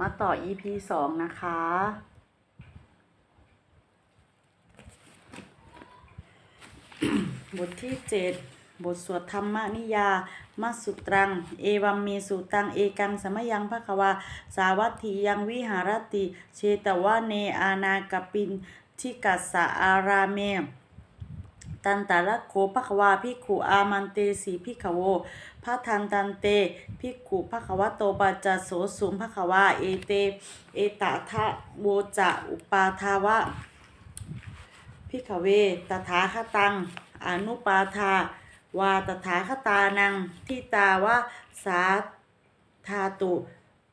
มาต่อ EP สองนะคะ บทที่เจ็ดบทสวดธรรมนิยามัสุตรัง เอวัมเมสุตัง เอกังสมยังภควา สาวัตถียังวิหารติ เชตวะเนอานากปินทิกัสสะอาราเม ตันตาละโคภควาพิกขุอามันเตสีพิกขโวพระทันตันเตพิกขุภควโตปัจจโสสุมภควาเอเต เอตทะโวจะอุปาทาวะพิกขเวตถาคตัง อนุปาทาวาตถาคตานังทิตาวะสาธาตุ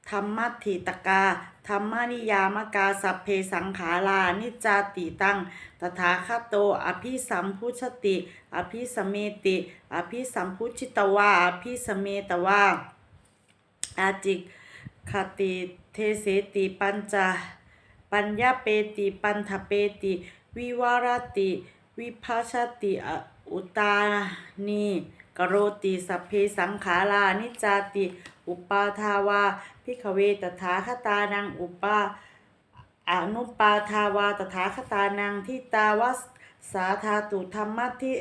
ธรรมัตถิตกา ธรรมนิยามกา สัพเพสังขารานิจาติตัง ตถาคตโต อภิสัมพุชติ อภิสเมติ อภิสัมพุชิตวา อภิสเมตวา อาจิกขติเทเสติปัญจปัญญาเปติปันทเปติ วิวารติ วิภัชติออุตานี กโรติสัพเพสังขารานิจาติ อุปาทาวาพิขเวตถาคตานังอุปาอนุปาทาวาตถาคตานังทิตาวสสาธาตุธรรมะที่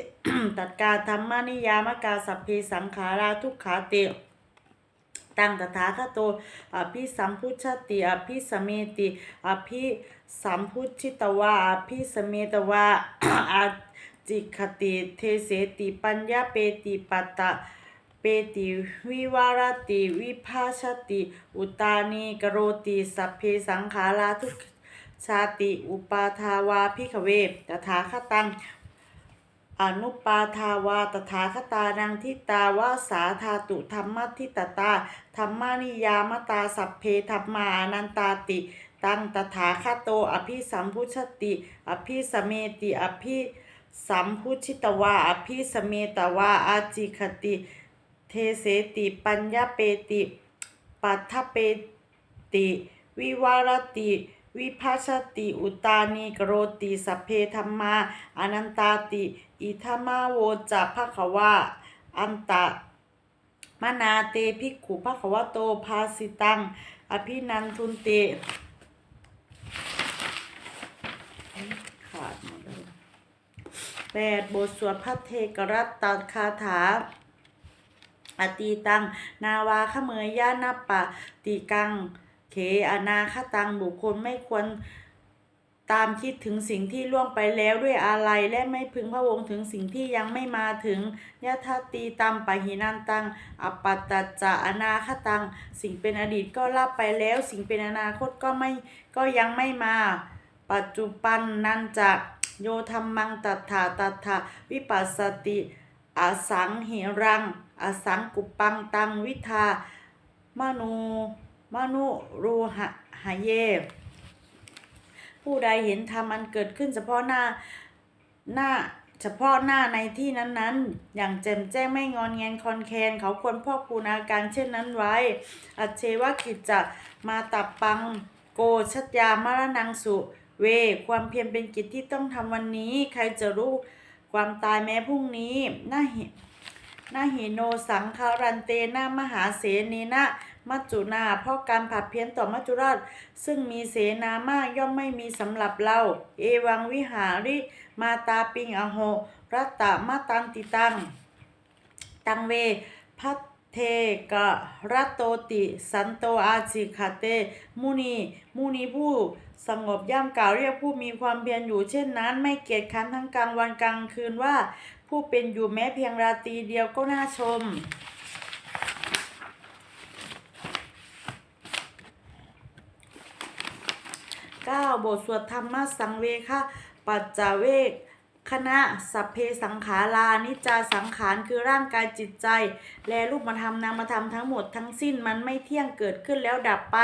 ตัดการธรรมนิยามกาสัพเพสังขาราทุกขาเตตังตถาคโตอภิสัมพุชติอภิสเมติอภิสัมพุชิตวาอภิสเมตวา จิคติเทเสติปัญญาเปติปัตตะเปติวิวารติวิภาชติ อุตานีกโรติสัพเพสังขาราทุกชาติ อุปาทาวาพิขเวตถาคตังอนุปาทาวาตถาคตานังทิตาวาสาธาตุธรรมทิตตาธรรมานิยามตาสัพเพธรรมาอนันตาติ ตังตถาคโต อภิสัมพุชติ อภิสเมติ อภิ สัมพุชิตวาอภิสเมตวาอาจิคติ เทเสติปัญญาเปติปัทถเปติ วิวารติ วิภัชติ อุตานีกโรติสัพเพธรรมาอนันตาติ อิทามาโวจะภะควะอันตะมนาเตภิกขุภะควโตภาสิตัง อภินันทุนเต แป8บทสวดพระเทกรัตตัคาถาอติตัง นาวาขเมยยานาปะตีกัง เขอนาคตังบุคคลไม่ควรตามคิดถึงสิ่งที่ล่วงไปแล้วด้วยอะไรและไม่พึงพระวงถึงสิ่งที่ยังไม่มาถึงยะทาตีตามปะหินันตังอปัตจะอนาคตัง สิ่งเป็นอดีตก็ล่าไปแล้ว สิ่งเป็นอนาคตก็ไม่ก็ยังไม่มา ปัจจุบันนันจะ โยธรรมังตัฏฐาตัฏฐาวิปัสสติอสังหิรังอสังกุปปังตังวิทามนูมนุรูหะหะเย ผู้ใดเห็นธรรมอันเกิดขึ้นเฉพาะหน้าหน้าเฉพาะหน้าในที่นั้นๆ อย่างแจ่มแจ้งไม่งอนแงนคอนแคนเขาควรพอกพูนอาการเช่นนั้นไว้ อัจเชวกิจจะมาตับปังโกชัตยามรณังสุ เว ความเพียรเป็นกิจที่ต้องทำวันนี้ ใครจะรู้ความตายแม้พรุ่งนี้น่าห็นนาหิโนสังคารันเตนามหาเสนีนะมัจจุนาเพราะการผัดเพี้ยนต่อมัจจุราช ซึ่งมีเสนามากย่อมไม่มีสำหรับเรา เอวังวิหาริมาตาปิงอโหรัตตมาตังติตัง ตังเวพัทเทกะรัตโตติ สันโตอาจิคาเต มุนี มุนีผู้ สงบย่ำกล่าวเรียกผู้มีความเพียรอยู่เช่นนั้น ไม่เกียจคร้านทั้งกลางวันกลางคืนว่า ผู้เป็นอยู่แม้เพียงราตรีเดียวก็น่าชม 9. บทสวดธรรมสังเวคะปัจจเวก คณะสัพเพสังขารานิจาสังขารคือร่างกายจิตใจ และรูปธรรมนามธรรมทั้งหมดทั้งสิ้นมันไม่เที่ยงเกิดขึ้นแล้วดับไป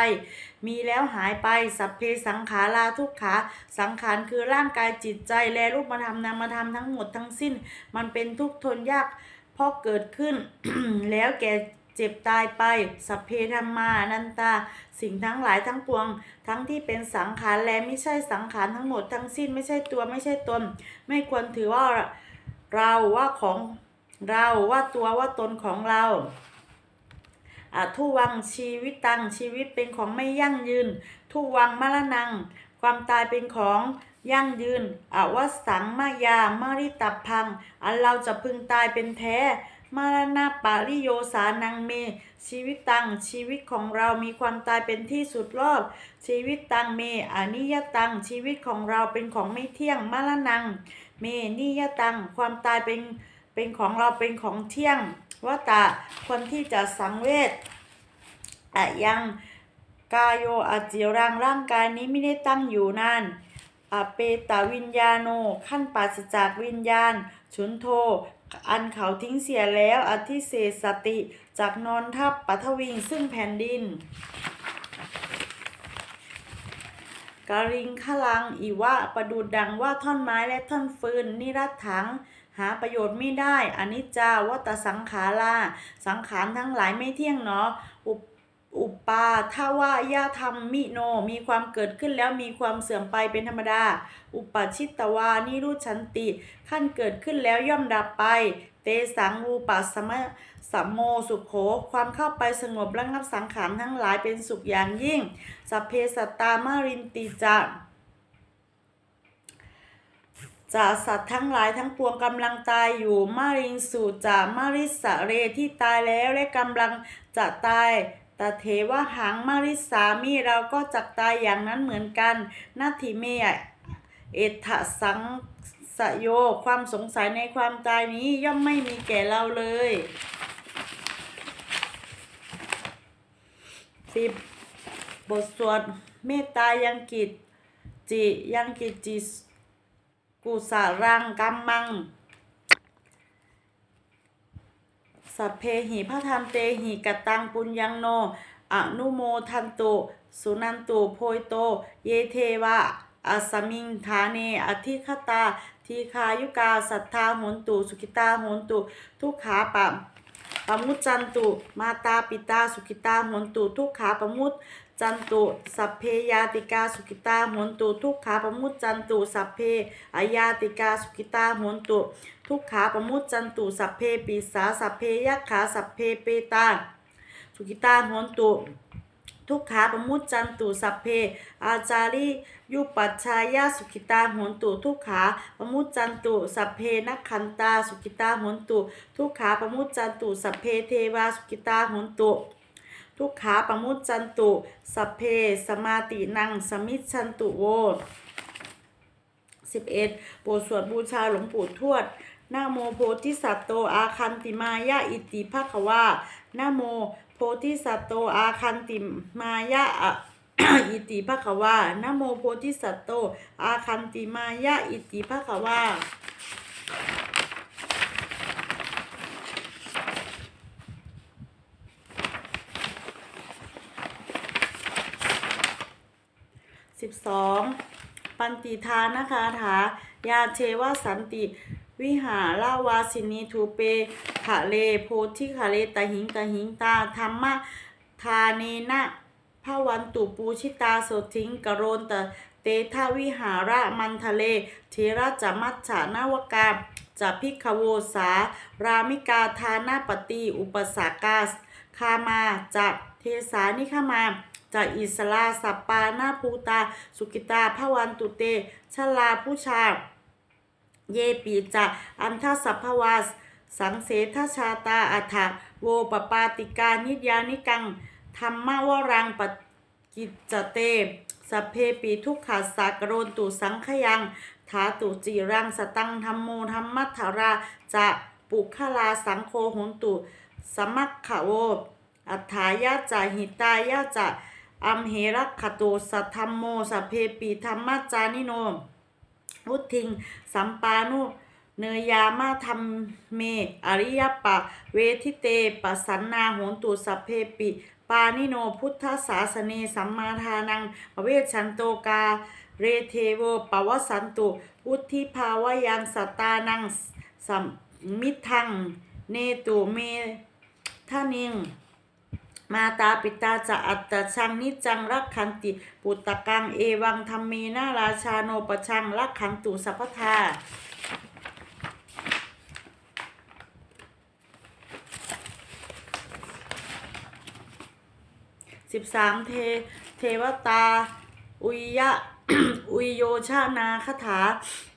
มีแล้วหายไปสัพเพสังขาราทุกขา สังขารคือร่างกายจิตใจ และรูปธรรมนามธรรมทั้งหมดทั้งสิ้น มันเป็นทุกข์ทนยากเพราะเกิดขึ้นแล้วแก่ เจ็บตายไป สัพเพธรรมานันตา สิ่งทั้งหลายทั้งปวง ทั้งที่เป็นสังขารและไม่ใช่สังขารทั้งหมดทั้งสิ้นไม่ใช่ตัวไม่ใช่ตน ไม่ควรถือว่าเราว่าของเราว่าตัวว่าตนของเราอะทุวังชีวิตตังชีวิตเป็นของไม่ยั่งยืน ทุวังมรณัง ความตายเป็นของยั่งยืนอวสังมายามริตับพัง อันเราจะพึงตายเป็นแท้ มารณะปาริโยสานังเม ชีวิตตัง ชีวิตของเรามีความตายเป็นที่สุดรอบ ชีวิตตังเมอนิยตัง ชีวิตของเราเป็นของไม่เที่ยงมรณัง เมนิยตัง ความตายเป็นเป็นของเราเป็นของเที่ยงว่าตาคนที่จะสังเวชอะยังกายโยอาจิรังร่างกายนี้ไม่ได้ตั้งอยู่นานอเปตาวิญญาโน ขั้นปราศจากวิญญาณฉุนโท อันเขาทิ้งเสียแล้วอธิเสสติจากนอนทับปัทวิงซึ่งแผ่นดินกาิงขลังอีวะประดุดดังว่าท่อนไม้และท่อนฟืนนิรัตถังหาประโยชน์ไม่ได้อนิจจาวัตสังขาราสังขารทั้งหลายไม่เที่ยงเนาะอุป อุปปาทาวายาธรรมมิโน มีความเกิดขึ้นแล้วมีความเสื่อมไปเป็นธรรมดา อุปชิตตวานิรุชันติ ขั้นเกิดขึ้นแล้วย่อมดับไป เตสังรูปัสมะสัมโมสุขโข ความเข้าไปสงบระงับสังขารทั้งหลายเป็นสุขอย่างยิ่ง สัพเพสัตตามารินติจะจะสัตว์ทั้งหลายทั้งปวงกำลังตายอยู่มาริงสูจะมาริสะเรที่ตายแล้วและกำลังจะตาย ตเทวะหังมาริสามีเราก็จักตายอย่างนั้นเหมือนกันนาทิเมยเอถสังสโย ความสงสัยในความตายนี้ย่อมไม่มีแก่เราเลยสิบบทสวดเมตตายังกิจจิยังกิจจิกุสารังกัมมัง สัพเพหิพระธรรมเตหิกตังปุญญังโนอนุโมทันตุสุนันตุโพยโต เยเทวะอัสมิงธาเนอธิคตาทีคายุกา สัทธาหนตุ สุขิตาหนตุ ทุกขาปะ ปมุจจันตุมาตาปิตาสุขิตาหนตุทุกขาปมุตจันตุสัพเพยาติกาสุขิตาหนตุทุกขาปมุตจันตุสัพเพอายาติกาสุขิตาหนตุทุกขาปมุตจันตุสัพเพปิสาสัพเพยักขาสัพเพเปตาสุขิตาหนตุ ทุกขาปมุจจันตุสัพเพ อาจาริยุปัชชายาสุขิตาหนตุทุกขาปมุจจันตุสัพเพนักขันตาสุขิตาหนตุทุกขาปมุจจันตุสัพเพเทวาสุขิตาหนตุทุกขาปมุจจันตุสัพเพสมาตินังสมิจฉันตุโว 11. โปรดสวดบูชาหลวงปู่ทวดนะโมโพธิสัตโตอาคันติมายะอิติภะควานะโม โพธิสัตโตอาคันติมายะอิติภควานะโมโพธิสัตโตอาคันติมายะอิติภควาสิบสองปันติทานะคะถายาเชวสันติ วิหาลาวาสินีทูเป ขะเลโพธิขะเลตะหิงตะหิงตาธรรมะทาเนนะพระวันตุปูชิตาโสทิงกโรนตะเตทาวิหาระมันทะเลเทระจะมัจฉานาวกาจะพิกขโวสา รามิกาทานาปฏิอุปสากาสคามาจะเทสานิขมาจากอิสลาสัปปานาภูตา สุกิตาพวันตุเตชลาผู้ชา เยปีจะอันทสัพพวาส สังเสทชาตาอัฏฐโวปปาติกานิยานิกังธรรมวรังปกิจเตสัพเพปีทุกขาสากโรนตุสังขยังถาตุจีรังสตังธรรมโมธรรมัทธาราจะปุคลาสังโฆหุนตุ สมัคขโว อัฏฐายาจะหิตายาจะอัมเหรักขโตสัทธรรมโมสัพเพปีธรรมจานิโนวุทิง สัมปานุ เนยามาธรรมเม อริยปะ เวทิเตปสันนาโหนตุสัพเพปิ ปานิโนพุทธศาสเนสัมมาทานังเวชันโตกา เรเทโวปวสันตุอุทธิภาวยังสตานังสัมมิทัง เนตุเมทานิงมาตาปิตาจะอัตตชังนิจังรักขันติ ปุตตะกังเอวังธรรมเมนาราชาโนปชังรักขันตุสัพพทา สิบสามเท เทวตา อุยยะ อุยโยชานาคาถา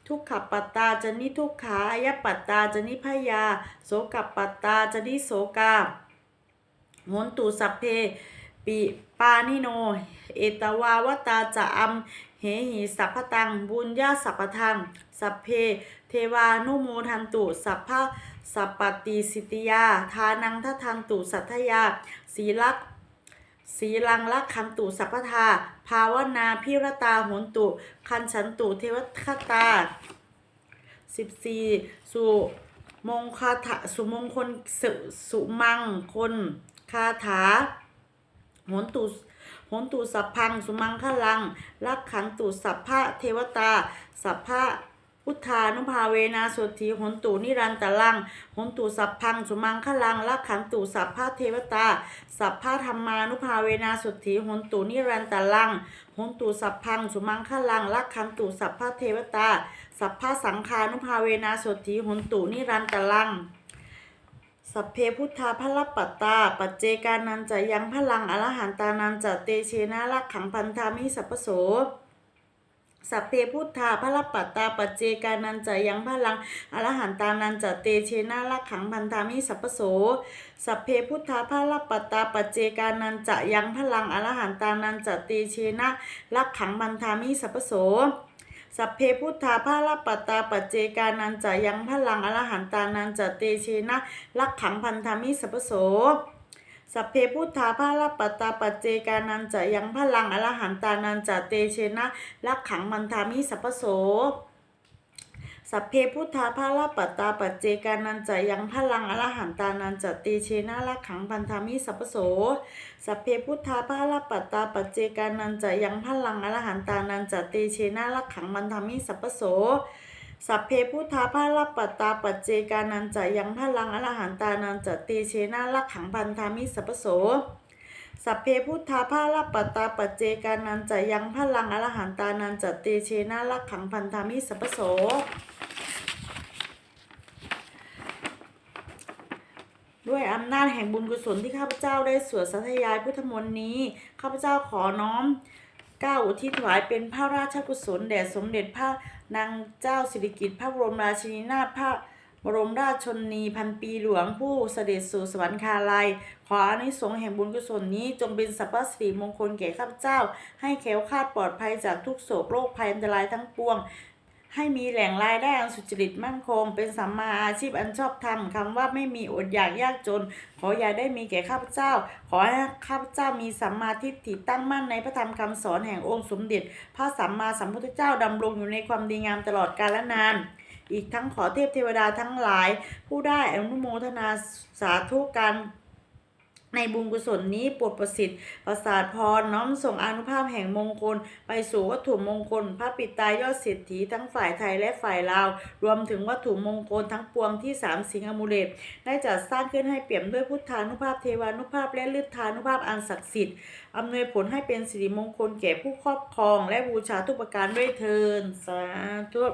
ทุกขปัตตาจนิทุกขาอายปัตตาจนิพยา โสกปัตตาจนิโสกาโหนตุสัพเพปิปานิโน เอตวาวตาจะอัมเหหิสัพพตัง บุญญาสัพพทัง สัพเพ เทวานุโมทันตุ สัพพะสัพปติสิทธิยา ทานังทัทันตุสัทธยาสีลักษ สีลังลักขันตุสัพพทา ภาวนาพิรตาโหนตุ คันฉันตุเทวคตาสิบสี่สุมงคาถาสุมงคลสุสุมังคลคาถาโหนตุโหนตุสัพพัง สุมังคลังลักขันตุสัพพะเทวตา สัพพะ พุทธานุภาเวนาสุทธิโหนตุนิรันตะลังหนตุสัพพังสุมังคลังลักขันตุสัพพะเทวตา สัพพะธรรมานุภาเวนาสุทธิโหนตุนิรันตะลังหนตุสัพพังสุมังคลังลักขันตุสัพพะเทวตา สัพพะสังคานุภาเวนาสดถีหนตุนิรันตะลังสัพเพพุทธาพระปัตตา ปัจเจกานันจะยังพลังอรหันตานันจะเตเชนะลักขังพันธามิสัพพโส สัพเพพุทธาพระปัตตาปัจเจกานันจะยังพลังอรหันตานันจะเตเชนะลักขังพันธามิสัพโส สัพเพพุทธาพระปัตตาปัจเจกานันจะยังพลังอรหันตานันจะเตเชนะลักขังพันธามิสัพโสสัพเพพุทธาภาลปัตตาปัจเจกานันจะยังพลังอรหันตานันจะเตเชนะลักขังพันธามิสัพพโส สัพเพพุทธาภาลปัตตาปัจเจกานันจะยังพลังอรหันตานันจะเตเชนะลักขังพันธามิสัพโสสัพเพพุทธาภาลปัตตาปัจเจกานันจะยังพลังอรหันตานันจะเตเชนะลักขังพันธามิสัพโส สัพเพพุทธาภาลปัตตาปัจเจกานันจะยังพลังอรหันตานันจะเตเชนะลักขังมันธามิสัพโส สัพเพพุทธาภาลปัตตาปัจเจกานันจะยังพลังอรหันตานันจะเตเชนะลักขังพันธามิสัพโส สัพเพพุทธาภาลปัตตาปัจเจกานันจะยังพลังอรหันตานันจะเตเชนะลักขังพันธามิสัพโสด้วยอำนาจแห่งบุญกุศลที่ข้าพเจ้าได้สวดสัทยายพุทธมนต์นี้ ข้าพเจ้าขอน้อมก้าวอุทิศถวายเป็นพระราชกุศลแด่สมเด็จพระ นางเจ้าสิริกิติ์พระบรมราชินีนาถพระบรมราชชนนีพันปีหลวงผู้เสด็จสู่สวรรคาลัย ขออานิสงส์แห่งบุญกุศลนี้จงเป็นสัพพสิริมงคลแก่ข้าพเจ้า ให้แคล้วคาดปลอดภัยจากทุกโศกโรคภัยอันตรายทั้งปวง ให้มีแหล่งรายได้อันสุจริตมั่นคง เป็นสัมมาอาชีพอันชอบธรรมคำว่าไม่มีอดอยากยากจน ขออย่าได้มีแก่ข้าพเจ้า ขอให้ข้าพเจ้ามีสัมมาทิฏฐิตั้งมั่นในพระธรรมคำสอนแห่งองค์สมเด็จ พระสัมมาสัมพุทธเจ้าดำรงอยู่ในความดีงามตลอดกาลนาน อีกทั้งขอเทพเทวดาทั้งหลาย ผู้ได้อนุโมทนาสาธุการ ในบุญกุศลนี้ปรดประสิทธิ์ประสาทพรน้อมส่งอนุภาพแห่งมงคล ไปสู่วัตถุมงคล พระปิตายอดเศรษฐีทั้งฝ่ายไทยและฝ่ายลาว รวมถึงวัตถุมงคลทั้งปวงที่สามสิงห์อมูเลตได้จัดสร้างขึ้นให้เปี่ยมด้วยพุทธานุภาพเทวานุภาพและฤทธานุภาพอันศักดิ์สิทธิ์อำนวยผลให้เป็นสิริมงคลแก่ผู้ครอบครอง และบูชาทุกประการด้วยเทินสาธุ